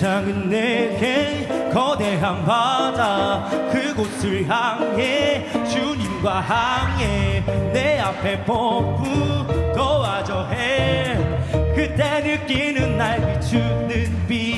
세상은 내게 거대한 바다. 그곳을 향해 주님과 항해 내 앞에 폭풍 도와줘 해. 그때 느끼는 날 비추는 빛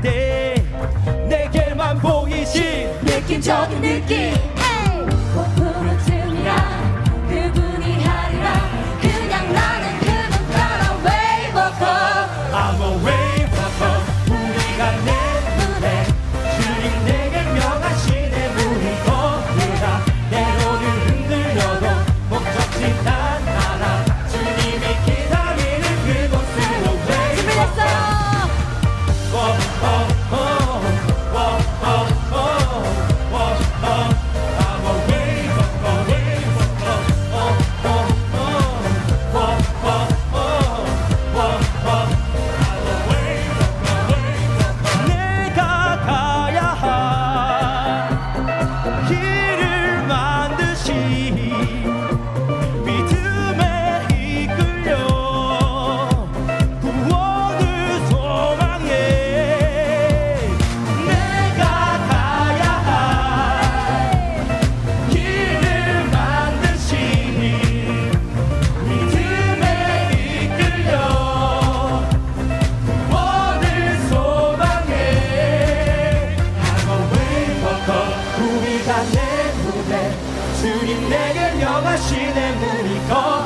텐데 내게만 보이신 느낌적인 느낌 hey! 주님 내게 명하시는 물이 거